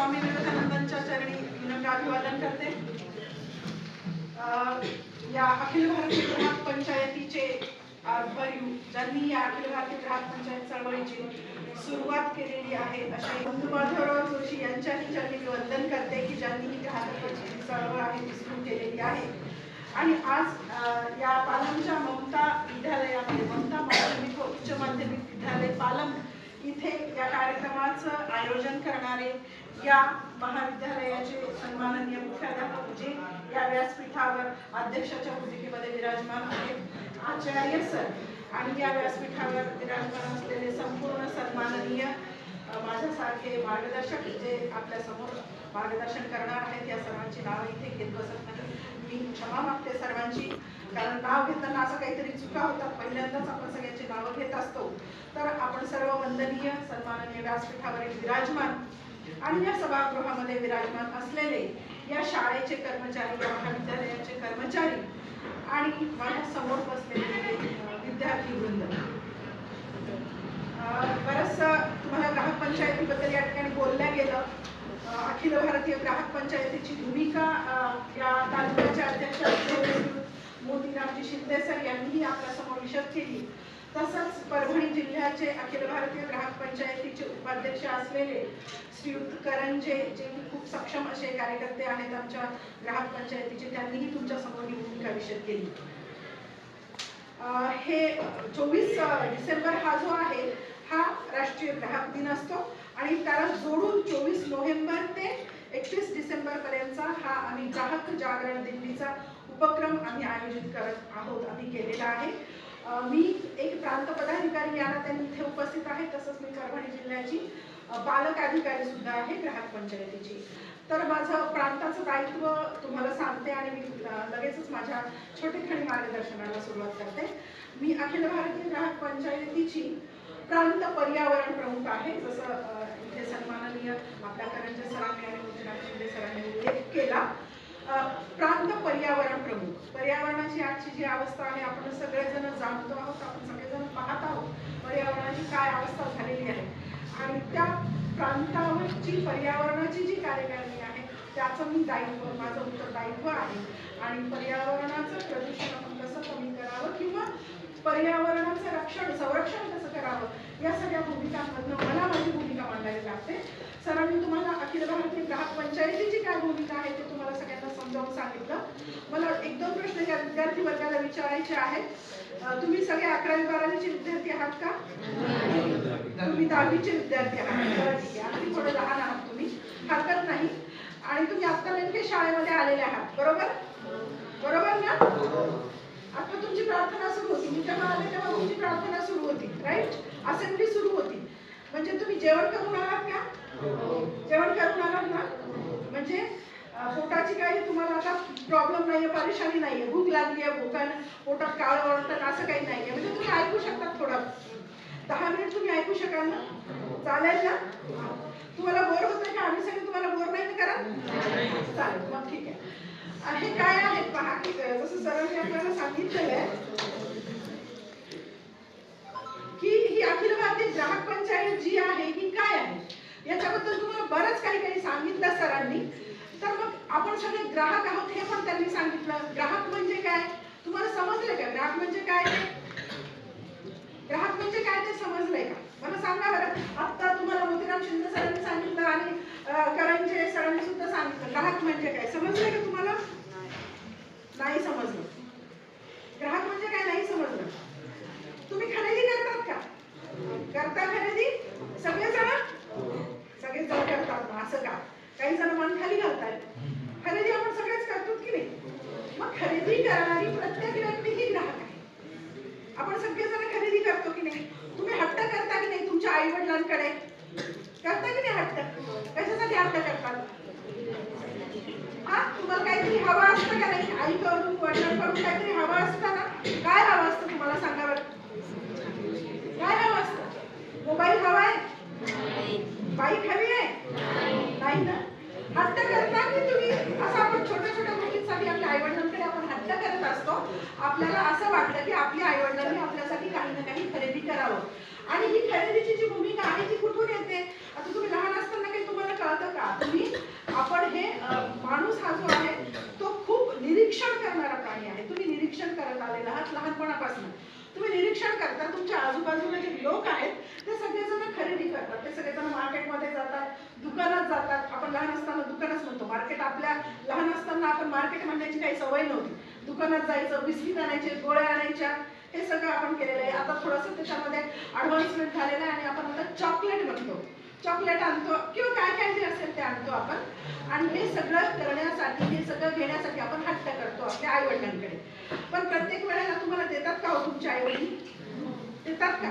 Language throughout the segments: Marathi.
स्वामी विवेकानंदांच्या चरणी विनम्र अभिवादन करते या अखिल भारतीय ग्राहक पंचायतीचे आध्वर्यू ज्यांनी या अखिल भारतीय ग्राहक पंचायत चळवळीची सुरुवात केलेली आहे असे बंधू माधवराव जोशी यांच्याही चरणी वंदन करते की ज्यांनी ही ग्राहक जी चळवळ आहे ती सुरू केलेली आहे. आणि आज या पालमच्या ममता विद्यालयामध्ये ममता माध्यमिक व उच्च माध्यमिक विद्यालय पालम इथे या कार्यक्रमाचं आयोजन करणारे या महाविद्यालयाचे सन्माननीय मुख्याध्यापक जे या व्यासपीठावर अध्यक्षाच्या भूमिकेमध्ये विराजमान आहेत. आचार्य सर आणि या व्यासपीठावर विराजमान असलेले संपूर्ण सन्माननीय माझ्यासारखे मार्गदर्शक जे आपल्यासमोर मार्गदर्शन करणार आहेत या सर्वांची नावं इथे घेत बसत नाही. मी क्षमा मागते सर्वांची कारण नाव घेताना असं काहीतरी चुका होतात. पहिल्यांदाच आपण सगळ्यांची नावं घेत असतो. तर आपण सर्व वंदनीय सन्माननीय व्यासपीठावरील विराजमान अन्य सभागृहामध्ये विराजमान असलेले या शाळेचे कर्मचारी या महाविद्यालयाचे कर्मचारी आणि माझ्यासमोर बसलेले विद्यार्थी वृंद. बरंचसं तुम्हाला ग्राहक पंचायतीबद्दल या ठिकाणी बोलल्या गेलं. अखिल भारतीय ग्राहक पंचायतीची भूमिका या तालुक्याच्या अध्यक्ष मोतीरामजी शिंदे सर यांनीही आपल्यासमोर विशद केली. तसंच परभणी जिल्ह्याचे अखिल भारतीय ग्राहक पंचायतीचे उपाध्यक्ष असलेले श्रीयुत करंजे जे खूप सक्षम असे कार्यकर्ते आहेत आमच्या ग्राहक पंचायतीचे त्यांनीही तुमच्यासमोर ही भूमिका विषद केली. हे चोवीस डिसेंबर हा जो आहे हा राष्ट्रीय ग्राहक दिन असतो आणि त्याला जोडून चोवीस नोव्हेंबर ते एकतीस डिसेंबर पर्यंतचा हा आम्ही ग्राहक जागरण दिंडीचा उपक्रम आम्ही आयोजित करत आहोत आम्ही केलेला आहे. मी एक प्रांत पदाधिकारी या नात्याने इथे उपस्थित आहे तसंच मी परभणी जिल्ह्याची पालक अधिकारी सुद्धा आहे ग्राहक पंचायतीची. तर माझं प्रांताचं दायित्व तुम्हाला सांगते आणि मी लगेचच माझ्या छोटेखानी मार्गदर्शनाला सुरुवात करते. मी अखिल भारतीय ग्राहक पंचायतीची प्रांत पर्यावरण प्रमुख आहे जसं इथे सन्माननीय आपल्या करंजे सरांनी आणि मुख्यमंत्री शिंदे सरांनी उल्लेख केला अ, प्रांत पर्यावरण प्रमुख पर्यावरणाची जी अवस्था आहे आपण सगळेजण जाणतो आहोत आपण सगळेजण पाहत आहोत पर्यावरणाची काय अवस्था झालेली आहे? आणि त्या प्रांतावरची पर्यावरणाची जी कार्यकारिणी आहे त्याचं मी दायित्व माझं उत्तरदायित्व आहे. आणि पर्यावरणाचं प्रदूषण आपण कसं कमी करावं किंवा पर्यावरणाचं रक्षण संरक्षण कसं करावं या सगळ्या भूमिकांमधनं मला माझी भूमिका मांडावी लागते. सरांनी तुम्हाला अखिल भारतीय ग्राहक पंचायतीची काय भूमिका आहे ते तुम्हाला सगळ्यांना समजावून सांगितलं. मला एक दोन प्रश्न या विद्यार्थी वर्गाला विचारायचे आहेत. तुम्ही सगळे अकरावी बारावीचे विद्यार्थी आहात का? तुम्ही दहावीचे विद्यार्थी आहात. आणखी थोडे लहान आहात तुम्ही. हरकत नाही. आणि तुम्ही आता नेमके शाळेमध्ये आलेले आहात. बरोबर? बरोबर ना? आता तुमची प्रार्थना सुरू होती. मी जेव्हा आले तेव्हा तुमची प्रार्थना सुरू होती. राईट असेंब्ली सुरू होती. म्हणजे तुम्ही जेवण करून आलात का? जेवण करून आलात ना? म्हणजे पोटाची काही तुम्हाला आता प्रॉब्लेम नाहीये परेशानी नाहीये. भूक लागली आहे भूक पोटात काळ वळतं असं काही नाहीये. म्हणजे तुम्ही ऐकू शकता थोडं. दहा मिनिट तुम्ही ऐकू शकाल ना? चालेल ना? तुम्हाला बोर होत का? आम्ही सगळे तुम्हाला बोर नाही करा चालेल मग ठीक आहे. हे काय आहे पहा की जसं सरांनी आपल्याला सांगितलेलं आहे ही अखिल भारतीय ग्राहक पंचायत जी आहे ही काय आहे? याच्याबद्दल तुम्हाला बरंच काही काही सांगितलं सरांनी. तर मग आपण सगळे ग्राहक आहोत हे पण त्यांनी सांगितलं. ग्राहक म्हणजे काय? तुम्हाला समजलं का? ग्राहक म्हणजे काय? ग्राहक म्हणजे काय ते समजलंय का? मला सांगा बरं. आता तुम्हाला मोतीराम शिंदे सरांनी सांगितलं आणि करंजे सरांनी सुद्धा सांगितलं. ग्राहक म्हणजे काय? समजलंय का तुम्हाला? नाही समजलं ग्राहक म्हणजे काय नाही समजलं तुम्ही खरेदी करतात का करता खरेदी सगळेजण सगळेजण करतात ना असं का काही जण मन खाली घालतायत खरेदी आपण सगळेच करतो की नाही मग खरेदी करणारी प्रत्येक व्यक्ती ही ग्राहक आहे आपण सगळेजण खरेदी करतो की नाही तुम्ही हट्ट करता की नाही तुमच्या आई वडिलांकडे करता की नाही हट्ट कशासाठी हट्ट करतात हा तुम्हाला काहीतरी हवं असतं का नाही आईकडून वडिलांकडून काहीतरी हवं असतं ना काय हवं असतं तुम्हाला सांगा बरं काय हवं असतं मोबाईल हवा आहे बाईक हवी आहे नाही ना हट्ट करता की तुम्ही असं आपण छोट्या छोट्या गोष्टींसाठी आपल्या आईवडिलांकडे आपण हट्ट करत असतो आपल्याला असं वाटतं की आपल्या आईवडिलांनी आपल्यासाठी काही ना काही खरेदी करावं आणि ही खरेदीची जी भूमिका आहे ती कुठून येते आता तुम्ही लहान असताना काही तुम्हाला कळतं का तुम्ही प्राणी आहे तुम्ही निरीक्षण आहात लहानपणापासून. तुम्ही निरीक्षण करता तुमच्या आजूबाजूला जे लोक आहेत ते सगळेजण खरेदी करतात. ते सगळेजण मार्केटमध्ये जातात दुकानात जातात. आपण लहान असताना दुकानच म्हणतो मार्केट आपल्या लहान असताना आपण मार्केट म्हणण्याची काही सवय नव्हती. दुकानात जायचं बिस्किट आणायचे गोळ्या आणायच्या हे सगळं आपण केलेलं आहे. आता थोडंसं त्याच्यामध्ये ॲडव्हान्समेंट झालेलं आहे आणि आपण आता चॉकलेट म्हणतो. चॉकलेट आणतो किंवा काय काय जे असेल ते आणतो आपण. आणि हे सगळं करण्यासाठी हे सगळं घेण्यासाठी आपण हट्ट करतो आपल्या आई वडिलांकडे पण प्रत्येक वेळेला तुम्हाला देतात का हो तुमचे आई वडील देतात का?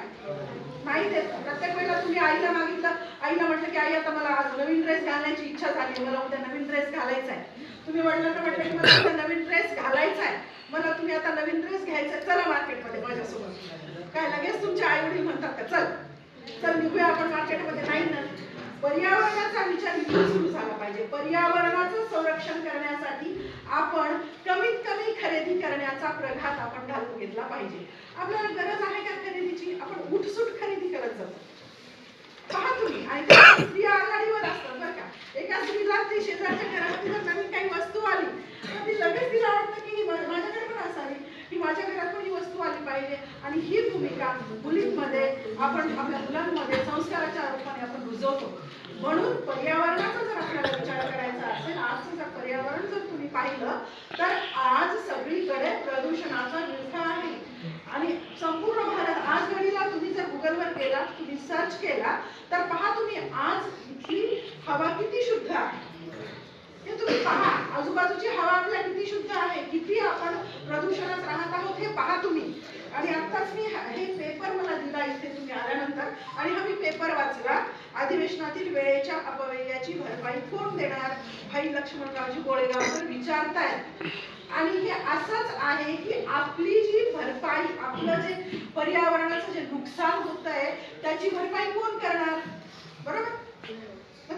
नाही देत. प्रत्येक वेळेला तुम्ही आईला मागितलं आईला म्हटलं की आई आता मला आज नवीन ड्रेस घालण्याची इच्छा झाली मला उद्या नवीन ड्रेस घालायचा आहे. तुम्ही वडिलांना म्हटलं की मला उद्या नवीन ड्रेस घालायचा आहे. मला तुम्ही आता नवीन ड्रेस घ्यायचा चला मार्केटमध्ये माझ्यासोबत. काय लगेच तुमचे आई वडील म्हणतात का? चल. तर निघूया आपण मार्केटमध्ये नाही ना? पर्यावरणाचा विचार इथून सुरू झाला पाहिजे. पर्यावरणाचं संरक्षण करण्यासाठी आपण कमीत कमी खरेदी करण्याचा प्रघात आपण घालून घेतला पाहिजे. आपल्याला गरज आहे का खरेदीची? आपण उठसूट खरेदी करत जातो पहा तुम्ही आणि स्त्रिया आघाडीवर असतात बरं का. एका स्त्रीला ती शेजारच्या घरामध्ये जर नवीन काही वस्तू आली तर ती लगेच तिला वाटतं की ही मा- माझ्याकडे पण असावी की माझ्या घरात पण ही वस्तू आली पाहिजे? आणि ही भूमिका मुलींमध्ये आपण आपल्या मुलांमध्ये संस्काराच्या रूपाने आपण रुजवतो. म्हणून पर्यावरणाचा जर आपल्याला विचार करायचा असेल आजचं जर पर्यावरण जर तुम्ही पाहिलं तर आज सगळीकडे प्रदूषणाचा विळखा आहे. आणि संपूर्ण भारत आज घडीला तुम्ही जर गुगलवर केला तुम्ही सर्च केला तर पहा तुम्ही आज इथली हवा किती शुद्ध आहे. हे तुम्ही पहा आजूबाजूची हवा आपल्या किती शुद्ध आहे किती आपण प्रदूषणात राहत आहोत हे पहा तुम्ही. आणि आत्ताच मी हे पेपर मला दिला इथे तुम्ही आल्यानंतर आणि हा मी पेपर वाचला. अधिवेशनातील वेळेच्या अपव्ययाची भरपाई कोण देणार भाई लक्ष्मणरावजी गोळेगावकर विचारतायत. आणि हे असंच आहे की आपली जी भरपाई आपलं जे पर्यावरणाचं जे नुकसान होत आहे त्याची भरपाई कोण करणार? बरोबर?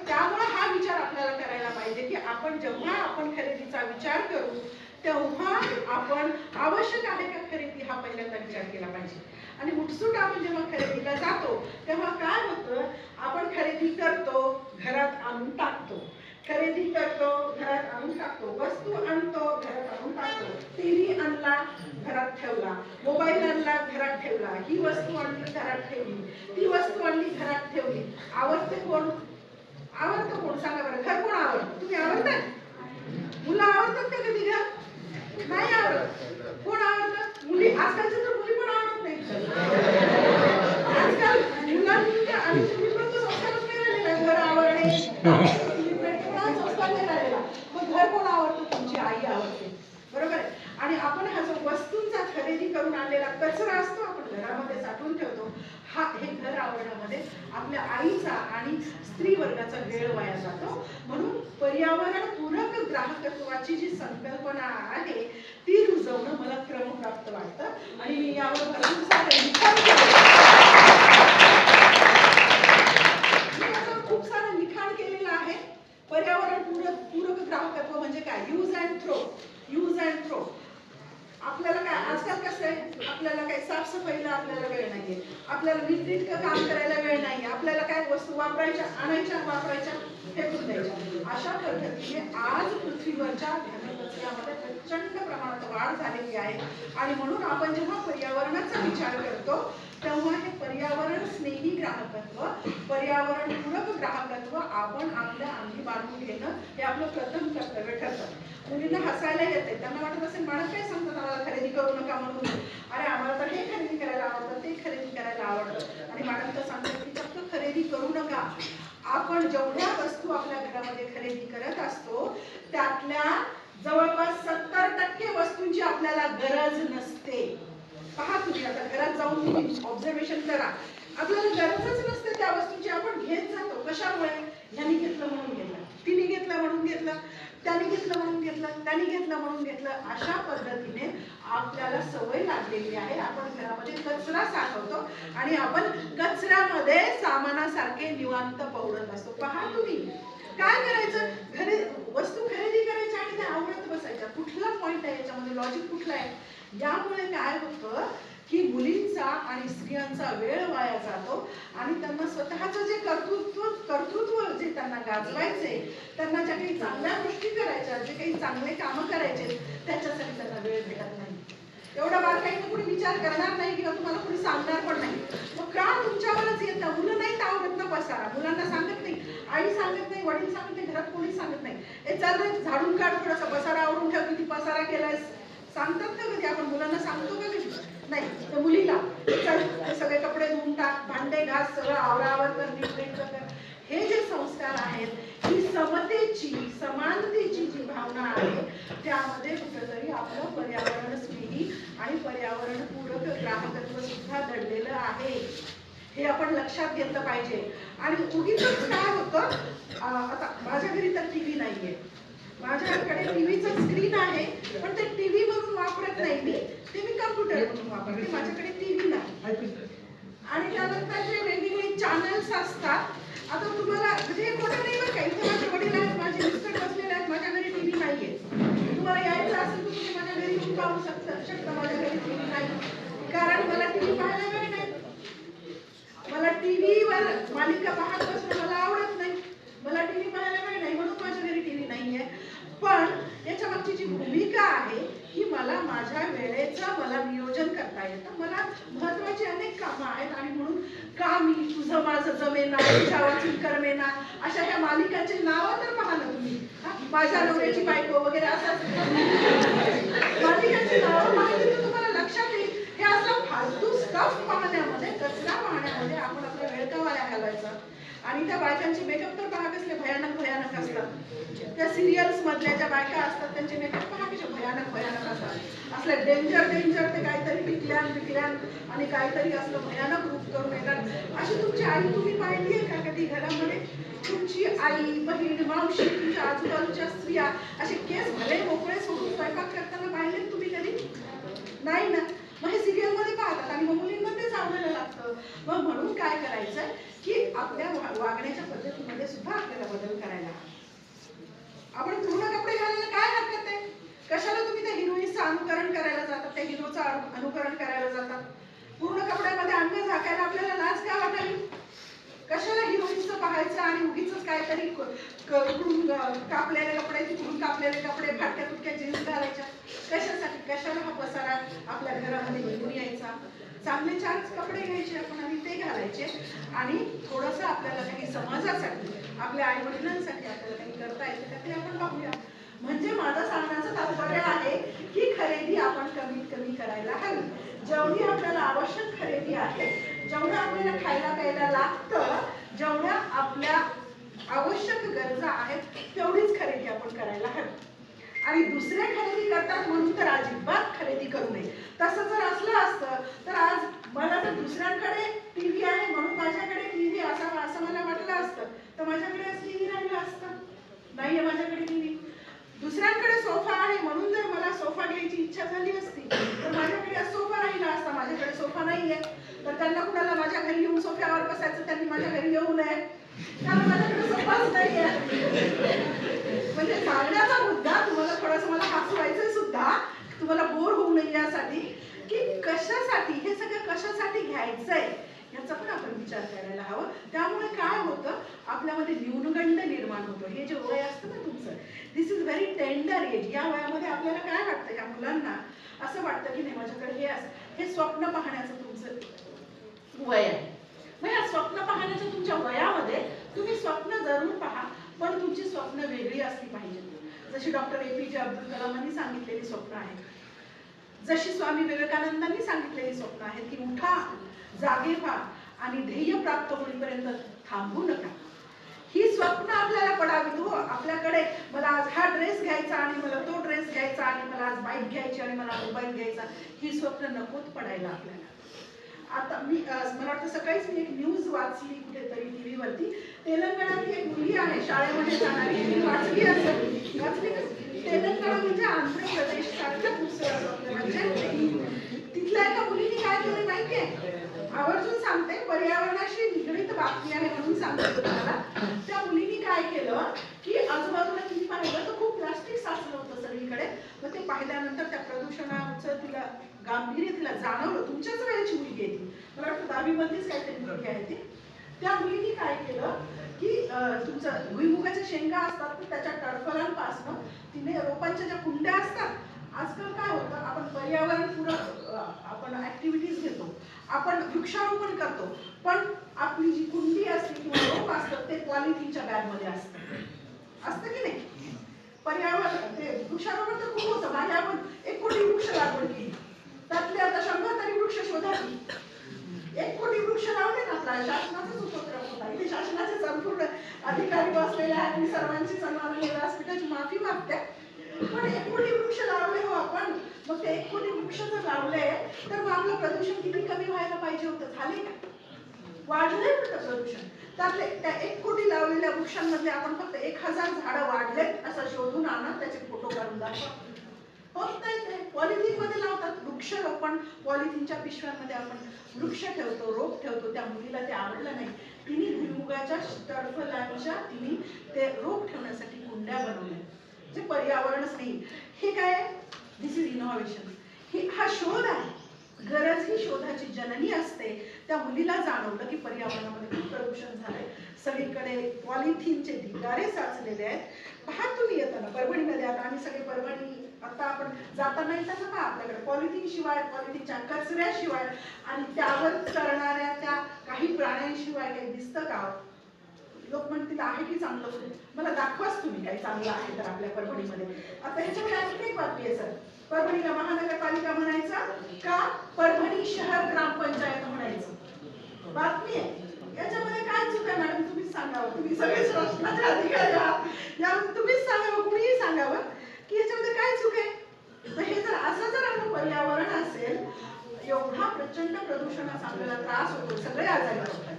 त्यामुळे हा विचार आपल्याला करायला पाहिजे की आपण जेव्हा आपण खरेदीचा विचार करू तेव्हा आपण आवश्यक आहे का खरेदी हा पहिल्यांदा विचार केला पाहिजे. आणि उठसूट आपण जेव्हा खरेदीला जातो तेव्हा काय होतं? आपण खरेदी करतो घरात आणून टाकतो. खरेदी करतो घरात आणून टाकतो. वस्तू आणतो घरात आणून टाकतो. टीव्ही आणला घरात ठेवला. मोबाईल आणला घरात ठेवला. ही वस्तू आणली घरात ठेवली. ती वस्तू आणली घरात ठेवली. आवडते कोण आवडतं कोण सांगा बरं घर कोण आवडतं तुम्ही आवडतात आवडत का कधी नाही आवडत. कोण आवडतं? मुली आजकालच्या तर मुली पण आवडत नाही आजकाल मुलांच्या आणि संस्कारच नाही राहिलेला. घर आवडणे संस्कार नाही राहिलेला. मग घर कोण आवडतं? तुमची आई आवडते. बरोबर आहे? आणि आपण हा जो वस्तूंचा खरेदी करून आणलेला कचरा असतो आपण घरामध्ये साठवून ठेवतो हा हे घर आवडण्यामध्ये आपल्या आईचा आणि स्त्री वर्गाचा वेळ वाया जातो. म्हणून पर्यावरण पूरक ग्राहकत्वाची जी संकल्पना आहे ती रुजवणं मला क्रमप्राप्त वाटतं. आणि मी यावर भरपूर खूप सारं लिखाण केलेलं आहे पर्यावरण पूरक पूरक ग्राहकत्व म्हणजे काय? Use and throw use and throw आपल्याला आजकाल कसं आहे आपल्याला काही साफसफाईला आपल्याला वेळ नाहीये. आपल्याला नीटनेटकं काम करायला वेळ नाहीये. आपल्याला काय वस्तू वापरायच्या आणायच्या वापरायच्या फेकून द्यायच्या अशा पद्धतीने आज पृथ्वीवरच्या घनकचऱ्यामध्ये प्रचंड प्रमाणात वाढ झालेली आहे. आणि म्हणून आपण जेव्हा पर्यावरणाचा विचार करतो तेव्हा हे पर्यावरण स्नेही ग्राहकत्व पर्यावरण पूरक ग्राहकत्व आपण आपल्या अंगी बांधून घेणं हे आपलं प्रथम कर्तव्य ठरतं. मुलींना हसायला येते. त्यांना वाटत असेल मला काय सांगतात आम्हाला खरेदी करू नका म्हणून अरे आम्हाला तर हे खरेदी करायला आवडतं ते खरेदी करायला आवडतं. आणि मॅडम तर सांगतात की फक्त खरेदी करू नका. आपण जेवढ्या वस्तू आपल्या घरामध्ये खरेदी करत असतो त्यातल्या जवळपास सत्तर टक्के वस्तूंची आपल्याला गरज नसते. पहा तुम्ही आता घरात जाऊन तुम्ही ऑब्झर्वेशन करा. आपल्याला गरजच नसते त्या वस्तूंची आपण घेत जातो. कशामुळे? ह्यांनी घेतलं म्हणून घेतलं. तिने घेतलं म्हणून घेतलं त्याने घेतलं म्हणून घेतलं त्याने घेतलं म्हणून घेतलं अशा पद्धतीने आपल्याला सवय लागलेली आहे. आपण घरामध्ये कचरा साठवतो आणि आपण कचऱ्यामध्ये सामानासारखे निवांत पवडत असतो. पहा तुम्ही काय करायचं? घरी वस्तू खरेदी करायच्या आणि त्या आवडत बसायच्या. कुठला पॉईंट आहे याच्यामध्ये? लॉजिक कुठला आहे? यामुळे काय होतं की मुलींचा आणि स्त्रियांचा वेळ वाया जातो आणि त्यांना स्वतःचं जे कर्तृत्व कर्तृत्व जे त्यांना गाजवायचे त्यांना ज्या काही चांगल्या गोष्टी करायच्या जे काही चांगले कामं करायचे त्याच्यासाठी त्यांना वेळ भेटत नाही. एवढा बारकाईने कुणी विचार करणार नाही किंवा तुम्हाला कुणी सांगणार पण नाही. मग का तुमच्यावरच येतं? मुलं नाही आवडत ना पसारा. मुलांना सांगत नाही. आई सांगत नाही वडील सांगत नाही घरात कोणी सांगत नाही. हे चाल झाडून काढ थोडासा पसारा आवरून ठेव किती पसारा केलायस. सांगतात का कधी? आपण मुलांना सांगतो का कधी? नाही. तर मुलीला सगळे कपडे धुवून टाक भांडे घास सगळं आवरावर कर कर. हे जे संस्कार आहेत ही समतेची समानतेची जी भावना आहे त्यामध्ये कुठेतरी आपलं पर्यावरण स्नेही आणि पर्यावरण पूरक ग्राहकत्व सुद्धा दडलेलं आहे. हे आपण लक्षात घेतलं पाहिजे. आणि उगीच काय होतं आता माझ्या घरी तर टीव्ही नाहीये. माझ्याकडे टीव्हीचं स्क्रीन आहे पण ते टीव्ही म्हणून वापरत नाही. वापरते माझ्याकडे टीव्ही नाही. आणि त्यानंतर जे वेगवेगळे चॅनल्स असतात आता तुम्हाला म्हणजे हे खोटं नाही बरं का? इथे माझे वडील आहेत माझे मिस्टर बसलेले आहेत माझ्या घरी टीव्ही नाहीये. तुम्हाला यायचं असेल तर तुम्ही माझ्या घरी येऊन पाहू शकता. शकता माझ्या घरी टीव्ही नाही. कारण मला टीव्ही पाहायला वेळ नाही. मला टीव्हीवर मालिका पाहत बसणं मला आवडत नाही. मला टीव्ही पाहायला वेळ नाही म्हणून माझ्या घरी टीव्ही नाहीये. पण याच्या मागची जी भूमिका आहे ही मला माझ्या वेळेचं मला नियोजन करता येतं. मला महत्वाची अनेक कामं आहेत आणि म्हणून का मी तुझं माझं जमेना तुझ्या वाचून करमेना अशा ह्या मालिकांची नावं तर पहा ना तुम्ही. माझ्या नवऱ्याची बायको वगैरे असं मालिकांची नावं पाहिली तर तुम्हाला लक्षात येईल. हे असं फालतू स्टफ पाहण्यामध्ये कचरा पाहण्यामध्ये आपण आपला वेळ का वाया घालवायचा आणि त्या बायकांचे मेकअप तर पहा कसले भयानक भयानक असतात. त्या सिरियल्स मधल्या ज्या बायका असतात त्यांचे मेकअप पहा कसे भयानक भयानक असतात. असले डेंजर डेंजर ते काहीतरी टिकल्यान टिकल्यान आणि काहीतरी असलं भयानक रूप करून येतात. अशी तुमची आई तुम्ही पाहिली आहे का कधी घरामध्ये? तुमची आई बहीण मावशी तुमच्या आजूबाजूच्या स्त्रिया असे केस भले मोकळे सोडून स्वयंपाक करताना पाहिले तुम्ही कधी? नाही ना. मग हे सिरियलमध्ये पाहतात आणि मग मुलींना तेच लागतं. मग म्हणून काय करायचं की आपल्या वागण्याच्या पद्धतीमध्ये सुद्धा आपल्याला बदल करायला आपण पूर्ण कपडे घालायला काय हरकत आहे? कशाला तुम्ही त्या हिरोईनचं अनुकरण करायला जातात त्या हिरोचं अनुकरण करायला जातात पूर्ण कपड्यामध्ये अंग झाकायला आपल्याला लाज काय वाटावी? कशाला हिरोईनचं पाहायचं आणि उगीच काहीतरी क- कापलेले कपडे तिकडून कापलेले कपडे फाटक्या तुटक्या जीन्स घालायच्या? कशासाठी? कशाला हा पसारा आपल्या घरामध्ये घेऊन यायचा? चांगले चार कपडे घ्यायचे आपण आणि ते घालायचे. आणि थोडंसं आपल्याला काही समाजासाठी आपल्या आई वडिलांसाठी आपल्याला काही करता येते का ते आपण पाहूया म्हणजे माझं सांगण्याचं तात्पर्य आहे की खरेदी आपण कमीत कमी करायला हवी. जेवढी आपल्याला आवश्यक खरेदी आहे जेवढं आपल्याला खायला प्यायला लागतं जेवढ्या आपल्या आवश्यक गरजा आहेत तेवढीच खरेदी आपण करायला हवी. आणि दुसरे खरेदी करतात म्हणून तर अजिबात खरेदी करू नये. तसं जर असलं असतं तर आज मला जर दुसऱ्यांकडे टीव्ही व्ही म्हणून माझ्याकडे टीव्ही असावा असं मला वाटलं असतं तर माझ्याकडे आज टीव्ही राहिलं असतं नाहीये माझ्याकडे टीव्ही दुसऱ्यांकडे सोफा आहे म्हणून जर मला सोफा घ्यायची इच्छा झाली असती तर माझ्याकडे आज सोफा राहिला असता माझ्याकडे सोफा नाहीये तर त्यांना कुणाला माझ्या घरी येऊन सोफ्यावर बसायचं त्यांनी माझ्या घरी येऊ नये कारण माझ्याकडे सोफाच नाहीये म्हणजे सांगण्याचा मुद्दा तुम्हाला थोडंसं मला हसवायचं सुद्धा तुम्हाला बोर होऊ नये यासाठी की कशासाठी हे सगळं कशासाठी घ्यायचंय याचा पण आपण विचार करायला हवं. त्यामुळे काय होतं आपल्यामध्ये न्यूनगंड निर्माण होतो. हे जे वय असतं ना तुमचं this is very tender age या वयामध्ये आपल्याला काय वाटतं या मुलांना? असं वाटतं की नाही माझ्याकडे हे असं हे स्वप्न पाहण्याचं तुमचं वय आहे. मग या स्वप्न पाहण्याच्या तुमच्या वयामध्ये तुम्ही स्वप्न जरूर पहा पण तुमची स्वप्न वेगळी असली पाहिजेत जशी डॉक्टर ए पी जे अब्दुल कलामांनी सांगितलेली स्वप्न आहे जशी स्वामी विवेकानंदांनी सांगितलेली स्वप्न आहेत की उठा जागे व्हा आणि ध्येय प्राप्त होईपर्यंत थांबू नका. ही स्वप्न आपल्याला पडावीत हो आपल्याकडे मला आज हा ड्रेस घ्यायचा आणि मला तो ड्रेस घ्यायचा आणि मला आज बाईक घ्यायची आणि मला मोबाईल घ्यायचा ही स्वप्न नकोत पडायला आपल्याला. आता मी मला वाटतं सकाळीच मी एक न्यूज वाचली कुठेतरी टीव्हीवरती. तेलंगणातली एक मुली आहे शाळेमध्ये जाणारी मी वाचली असं वाचली तेलंगणा म्हणजे आंध्र प्रदेश सारखं दुसरं म्हणजे तिथल्या एका मुलीने काय केलं माहितीये? आवर्जून सांगते पर्यावरणाशी निगडीत बातमी आहे म्हणून सांगते तुम्हाला त्या मुलीने काय केलं की आजूबाजूला तिने पाहिलं तर खूप प्लास्टिक साचलं होतं सगळीकडे मग ते पाहिल्यानंतर त्या प्रदूषणाचं तिला गांभीर्य तिला जाणवलं. तुमच्याच वेळेची मुलगी आहे ती. मला वाटतं दहावी काहीतरी मुलगी आहे ती. त्या मुलीने काय केलं की तुमचं भुईमुगाच्या शेंगा असतात तर त्याच्या टडफलांपासनं तिने रोपांच्या ज्या कुंड्या असतात आजकाल काय होतं आपण पर्यावरणपूरक अं, आपण ऍक्टिव्हिटीज घेतो. आपण वृक्षारोपण करतो. पण आपली जी कुंडी असते किंवा रोप असतं ते पॉलिथिनच्या बॅगमध्ये असतं. असतं की नाही? पर्यावरण ते वृक्षारोपण तर खूप होतं. मागे आपण एक कोटी वृक्ष लागवड केली. त्यातले आता शंभर तरी वृक्ष शोधावी. एक कोटी वृक्ष लावले ना आपला शासनाचाच उपक्रम होता. इथे शासनाचे संपूर्ण अधिकारी बसलेले आहेत. मी सर्वांची सन्मान व्यासपीठाची माफी मागते. पण एक कोटी वृक्ष लावले हो आपण. मग ते एक कोटी वृक्ष जर लावले तर मग आपलं प्रदूषण किती कमी व्हायला पाहिजे होतं? झाले का? वाढलंय होतं प्रदूषण. त्यातले त्या एक कोटी लावलेल्या वृक्षांमध्ये आपण फक्त एक हजार झाडं वाढलेत असं शोधून आणत त्याचे फोटो काढून दाखवा. होत नाही पॉलिथिनमध्ये लावतात वृक्षरोपण. पॉलिथिनच्या पिशव्यांमध्ये आपण वृक्ष ठेवतो रोप ठेवतो. त्या मुलीला ते आवडलं नाही. तिने भुईमुगाच्या तडफलांच्या तिने ते रोप ठेवण्यासाठी कुंड्या बनवल्या. जे पर्यावरण स्नेही हे काय दिस इज इनोव्हेशन हे हा शोध आहे. गरज ही शोधाची जननी असते. त्या मुलीला जाणवलं की पर्यावरणामध्ये खूप प्रदूषण झालंय. सगळीकडे पॉलिथिनचे ढिगारे साचलेले आहेत. पहा तुम्ही येताना परभणीमध्ये आता आम्ही सगळे परभणी आता आपण जाताना येताना पहा आपल्याकडे पॉलिथिन शिवाय पॉलिथिनच्या कचऱ्याशिवाय आणि त्यावर चरणाऱ्या त्या काही प्राण्यांशिवाय काही दिसतं का? लोक म्हणतील आहे की चांगलं? मला दाखवाच तुम्ही काही चांगलं आहे तर आपल्या परभणीमध्ये. आता ह्याच्यामध्ये आणखी एक बातमी आहे सर. परभणीला महानगरपालिका म्हणायचं का? परभणी शहर ग्रामपंचायत म्हणायचं. बातमी आहे. याच्यामध्ये काय चूक आहे मॅडम? तुम्हीच सांगावं. तुम्ही सगळे शासनाचे अधिकारी आहात. यामध्ये तुम्हीच सांगावं कुणीही सांगावं की याच्यामध्ये काय चूक आहे? तर हे जर असं जर आपलं पर्यावरण असेल एवढा प्रचंड प्रदूषणाचा आपल्याला त्रास होतो. सगळे आजारी पडतात.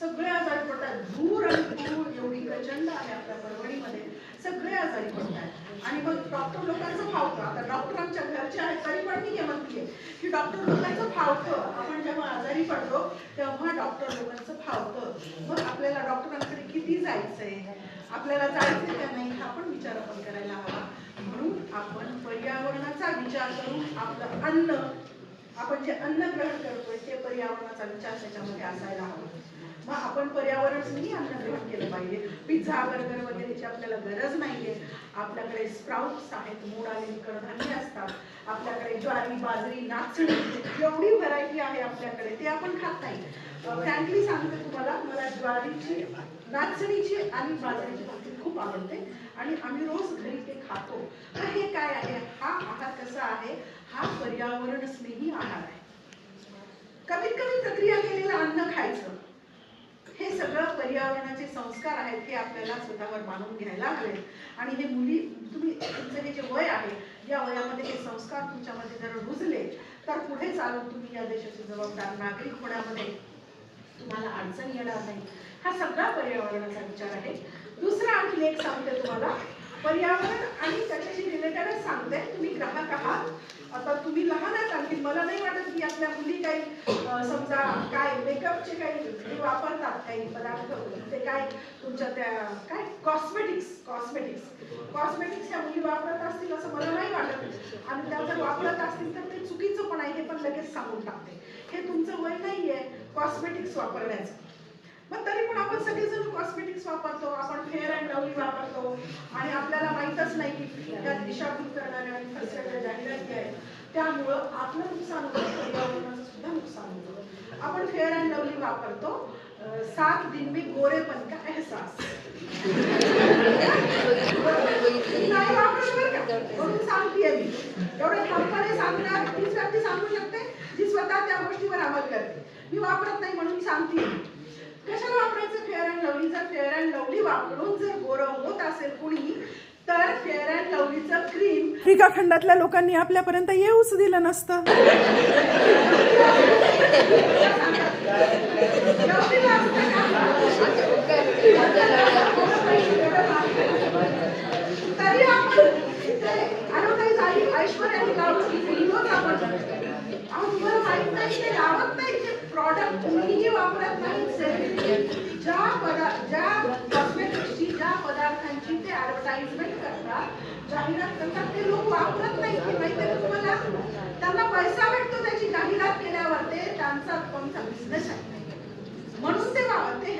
सगळे आजारी पडतात. धूर आणि धूर एवढी प्रचंड आहे आपल्या परभणीमध्ये. सगळे आजारी पडतात आणि मग डॉक्टर लोकांचं फावतं. आता डॉक्टरांच्या घरचे आहेत तरी पण मी हे म्हणते की डॉक्टर लोकांचं फावतं. आपण जेव्हा आजारी पडतो तेव्हा डॉक्टर लोकांचं फावतं. मग आपल्याला डॉक्टरांकडे किती जायचंय? आपल्याला जायचंय का नाही हा पण विचार आपण करायला हवा. म्हणून आपण पर्यावरणाचा विचार करून आपलं अन्न आपण जे अन्न ग्रहण करतोय ते पर्यावरणाचा विचार त्याच्यामध्ये असायला हवा. मग आपण पर्यावरणस्नेही अन्न ग्रहण केलं पाहिजे. पिझ्झा बर्गर वगैरेची आपल्याला गरज नाहीये. आपल्याकडे स्प्राउट्स आहेत मूळ आलेली कडधान्य असतात. आपल्याकडे ज्वारी बाजरी नाचणी एवढी व्हरायटी आहे आपल्याकडे ते आपण खात नाही. फ्रँकली सांगते तुम्हाला मला ज्वारीची नाचणीची आणि बाजरीची भाकरी खूप आवडते. आणि आम्ही रोज घरी ते खातो. तर हे काय आहे? हा आहार कसा आहे? हा पर्यावरण स्नेही आहार आहे. कमीत कमी प्रक्रिया केलेलं अन्न खायचं. हे सगळं पर्यावरणाचे संस्कार आहेत हे आपल्याला स्वतःवर मानून घ्यायला हवेत. आणि हे मुली तुम्ही तुमचं हे जे वय आहे या वयामध्ये हे संस्कार तुमच्यामध्ये जर रुजले तर पुढे चालून तुम्ही या देशाचे जबाबदार नागरिक होण्यामध्ये तुम्हाला अडचण येणार नाही. हा सगळा पर्यावरणाचा विचार आहे. दुसरा आणखी एक सांगते तुम्हाला. पर्यावरण आणि त्याच्याशी रिलेटेडच सांगते. तुम्ही ग्राहक आहात. आता तुम्ही लहान आहात आणखी मला नाही वाटत की आपल्या मुली काही समजा काय मेकअपचे काही वापरतात काही पदार्थ ते काय तुमच्या त्या काय? कॉस्मेटिक्स कॉस्मेटिक्स कॉस्मेटिक्स ह्या मुली वापरत असतील असं मला नाही वाटत. आणि त्या जर वापरत असतील तर ते चुकीचं पण आहे हे पण लगेच सांगून टाकते. हे तुमचं वय नाही आहे कॉस्मेटिक्स वापरण्याचं. मग तरी पण आपण सगळेजण कॉस्मेटिक्स वापरतो आपण फेअर अँड लवली वापरतो. आणि आपल्याला माहीतच नाही की त्यात दिशाभूत करणाऱ्या आणि फसवणाऱ्या जाहिराती आहेत. त्यामुळं आपलं नुकसान होतं पर्यावरणाचं सुद्धा नुकसान होतं. आपण फेअर अँड लवली वापरतो. सात दिन मी गोरेपन का एहसास? नाही वापरत बरं का? म्हणून मी. एवढे ठामपणे सांगणार तीच व्यक्ती सांगू शकते जी स्वतः त्या गोष्टीवर अमल करते. मी वापरत नाही म्हणून सांगते कशाला वापरायचं? फेअर अँड लवली जर फेअर अँड लवली वापरून जर गोरं होत असेल कुणी तर फेअर अँड लवलीचं क्रीम आफ्रिका खंडातल्या लोकांनी आपल्यापर्यंत येऊच दिलं नसतं? तरी आपण ऐश्वर्याने आपण तुम्हाला माहीत नाही ते लावत नाही. वापरत नाही ज्या पदा ज्या कॉस्मेटिक्सची ज्या पदार्थांची ते ऍडव्हर्टाइजमेंट करतात जाहिरात करतात ते लोक वापरत नाही की माहिती आहे तुम्हाला त्यांना पैसा भेटतो त्याची जाहिरात केल्यावर ते त्यांचा कोणता बिझनेस आहे म्हणून ते वा- ते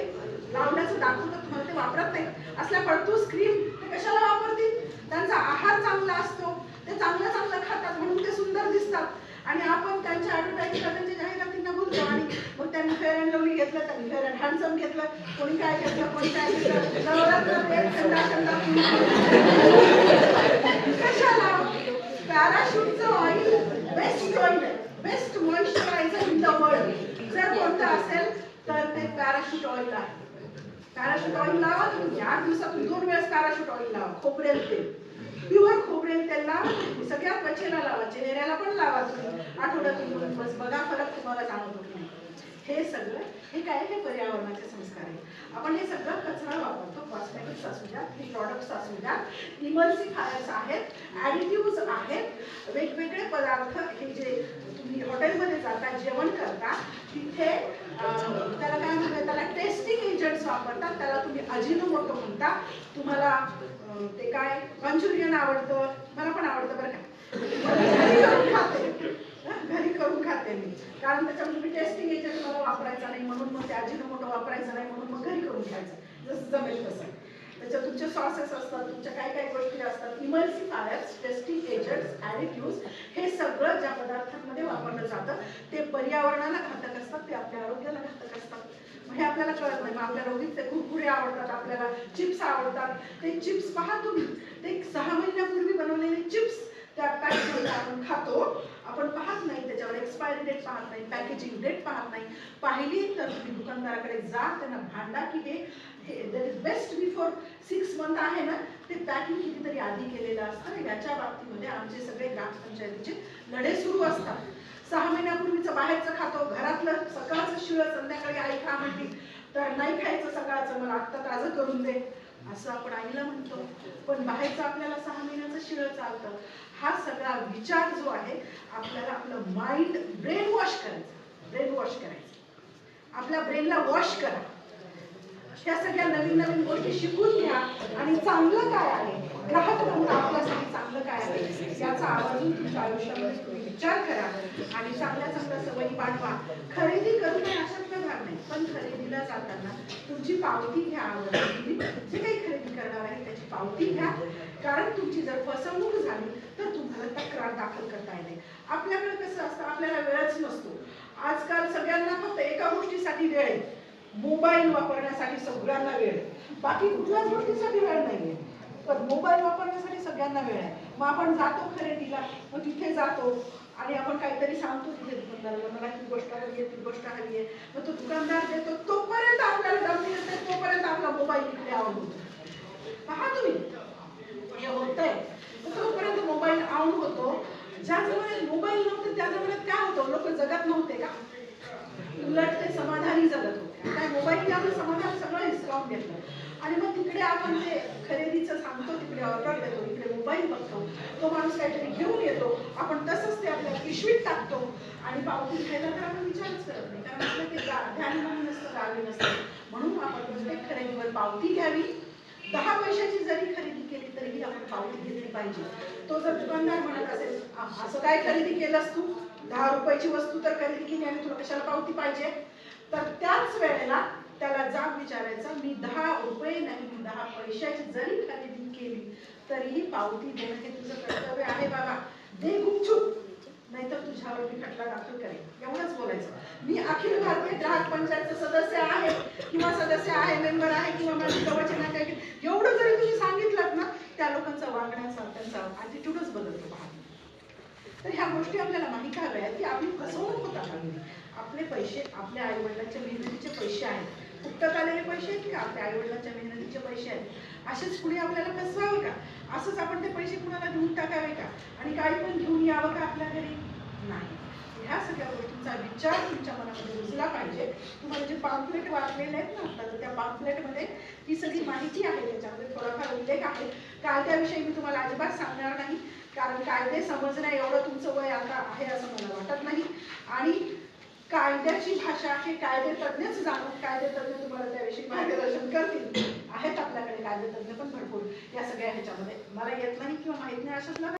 लावण्याचं दाखवतात तुम्हाला ते वापरत नाही असल्या पडतूस क्रीम ते कशाला वापरतील त्यांचा आहार चांगला असतो ते चांगलं चांगलं खातात म्हणून ते सुंदर दिसतात आणि आपण त्यांच्या ऍडव्हर्टाईज करण्याच्या जाहिरातींना बोलतो आणि मग फेरण लावली घेतलं त्यांनी फेरण हँडसम घेतलं. कोणी काय घेतलं कोणी काय घेतलं. नवरात्र एक थंडा थंडा कशाला? पॅराशूटचं oil best oil best moisturiser in the world जर कोणतं असेल तर ते पॅराशूट ऑइल आहे. पॅराशूट ऑइल लावा तुम्ही. आठ दिवसातून दोन वेळेस पॅराशूट ऑइल लावा. खोबरेल तेल. प्युअर खोबरेल तेल लावा. सगळ्या त्वचेला लावा. चेहऱ्याला पण लावा तुम्ही. आठवड्यातून दोन बघा फरक तुम्हाला जाणवतो की हे सगळं हे काय हे पर्यावरणाचे संस्कार आहे आपण हे सगळं कचरा वापरतो कॉस्मेटिक्स असू द्या प्रॉडक्ट्स असू द्या इमल्सिफायर्स आहेत ॲडिटिव्ज आहेत. वेगवेगळे पदार्थ हे जे तुम्ही हॉटेलमध्ये जाता जेवण करता तिथे त्याला काय म्हणतात त्याला टेस्टिंग एजंट्स वापरतात त्याला तुम्ही अजिनोमोटो म्हणता. तुम्हाला ते काय मंचुरियन आवडतं मला पण आवडतं बरं का घरी करून खाते हं, घरी करून मी कारण त्याच्यामध्ये मी टेस्टिंग एजंट मला वापरायचा नाही म्हणून मग ते अजिनोमोटो वापरायचा नाही म्हणून मग घरी करून घ्यायचं. जसं जमेल तसं. त्याच्यात तुमचे सॉसेस असतात तुमच्या काय काय गोष्टी असतात इमल्सिफायर्स टेस्टिंग एजंट्स ॲडिट्यूज हे सगळं ज्या पदार्थांमध्ये वापरलं जातं ते पर्यावरणाला घातक असतात ते आपल्या आरोग्याला घातक असतात. हे आपल्याला कळत नाही मग आपल्या रोगीत ते कुरकुरे आवडतात आपल्याला चिप्स आवडतात. ते चिप्स पहा तुम्ही. ते सहा महिन्यापूर्वी बनवलेले चिप्स त्या पॅकेजमध्ये आपण खातो. आपण पाहत नाही त्याच्यावर एक्सपायरी डेट पाहत नाही पॅकेजिंग डेट पाहत नाही. पाहिली तर तुम्ही दुकानदाराकडे जा त्यांना भांडा की हे is best before six month आहे ना ते पॅकिंग कितीतरी आधी केलेलं असतं आणि याच्या बाबतीमध्ये आमचे सगळे ग्रामपंचायतीचे लढे सुरू असतात. सहा महिन्यापूर्वीचं बाहेरचं खातो घरातलं सकाळचं शिळ संध्याकाळी आई खा म्हणली तर नाही खायचं सकाळचं मला आत्ता ताजं करून दे. असं आपण आईला म्हणतो. पण बाहेरचं आपल्याला सहा महिन्याचं शिळं चालतं. हा सगळा विचार जो आहे आपल्याला आपलं माइंड ब्रेन वॉश करायचं. ब्रेन वॉश करायचं. आपल्या ब्रेनला वॉश करा. त्या सगळ्या नवीन नवीन गोष्टी शिकून घ्या. आणि चांगलं काय आहे? ग्राहक म्हणून आपल्यासाठी चांगलं काय आहे? याचा आवर्जून तुमच्या आयुष्यामध्ये तुम्ही विचार करा. आणि चांगल्या चांगल्या सवयी पाठवा खरेदी करू नये अशातला नाही. पण खरेदीला जाताना तुमची पावती घ्या आवर्जून तुम्ही जे काही खरेदी करणार आहे त्याची पावती घ्या कारण तुमची जर फसवणूक झाली तर तुम्हाला तक्रार दाखल करता येते. आपल्याकडे कसं असतं आपल्याला वेळच नसतो. आजकाल सगळ्यांना फक्त एका गोष्टीसाठी वेळ आहे. मोबाईल वापरण्यासाठी सगळ्यांना वेळ आहे. बाकी कुठल्याच गोष्टीसाठी वेळ नाहीये. पण मोबाईल वापरण्यासाठी सगळ्यांना वेळ आहे. मग आपण जातो खरेदीला मग तिथे जातो आणि आपण काहीतरी सांगतो तिथे दुकानदाराला मला ही गोष्ट हवी आहे ती गोष्ट हवी आहे. मग तो दुकानदार देतो तोपर्यंत आपल्याला दम येत तोपर्यंत आपला मोबाईल इकडे आवडतो पहा तुम्ही. हे होतंय. तर तोपर्यंत मोबाईल आऊट होतो. ज्या जमान्यात मोबाईल नव्हते त्या जमान्यात काय होतं? लोक जगत नव्हते का? उलट ते समाधानी जगत होते. काय मोबाईलने आपलं समाधान सगळं हिसकावून घेतलं आणि मग तिकडे आपण ते खरेदीचं सांगतो तिकडे ऑर्डर देतो इकडे मोबाईल बघतो. तो माणूस काहीतरी घेऊन येतो. आपण तसंच ते आपल्या पिशवीत टाकतो. आणि पावती घ्यायला तर आपण विचारच करत नाही. कारण आपलं ते ध्यान म्हणून नसतं गावी नसतं. म्हणून आपण प्रत्येक खरेदीवर पावती घ्यावी. दहा पैशाची जरी खरेदी केली तरीही आपण पावती घेतली पाहिजे. तो जर दुकानदार म्हणत असेल असं काय खरेदी केलंस तू? दहा रुपयाची वस्तू तर खरेदी केली आणि तुला कशाला पावती पाहिजे? तर त्याच वेळेला त्याला जाब विचारायचा मी दहा रुपये नाही मी दहा पैशाची जरी खरेदी केली तरीही पावती देणं हे तुझं कर्तव्य आहे बाबा. दे गुपचूप. नाहीतर तुझ्यावर मी खटला दाखल करेन. एवढंच बोलायचं. मी अखिल भारतीय ग्राहक पंचायतचं सदस्य आहे किंवा सदस्य आहे मेंबर आहे किंवा माझी जवळचे नाते एवढं जरी तुम्ही सांगितलं ना त्या लोकांचा वागण्याचा त्यांचा ॲटिट्यूडच बदलतो पहा तर ह्या गोष्टी आपल्याला माहीत हव्या की आपली फसवणूक होता आपले पैसे आपल्या आई वडिलांच्या मेहनतीचे पैसे आहेत. फुकटात आलेले पैसे आहेत का? आपल्या आईवडिलांच्या मेहनतीचे पैसे आहेत. असेच पुढे आपल्याला फसवावे का? असंच आपण ते पैसे कुणाला घेऊन टाकावे का? आणि काही पण घेऊन यावं का आपल्या घरी? नाही. ह्या सगळ्या गोष्टींचा विचार तुमच्या मनामध्ये रुजला पाहिजे. तुम्हाला जे पाम्पलेट वाचलेले आहेत ना आता तर त्या पाम्पलेटमध्ये ही सगळी माहिती आहे. त्याच्यामध्ये थोडाफार उल्लेख आहे. कायद्याविषयी मी तुम्हाला अजिबात सांगणार नाही. कारण कायदे समजण्या एवढं तुमचं वय आता आहे असं मला वाटत नाही. आणि कायद्याची भाषा हे कायदे तज्ञच जाणून कायदे तज्ञ तुम्हाला त्याविषयी मार्गदर्शन करतील. आहेत आपल्याकडे कायदे तज्ञ पण भरपूर. या सगळ्या ह्याच्यामध्ये. मला येत नाही किंवा माहीत नाही असंच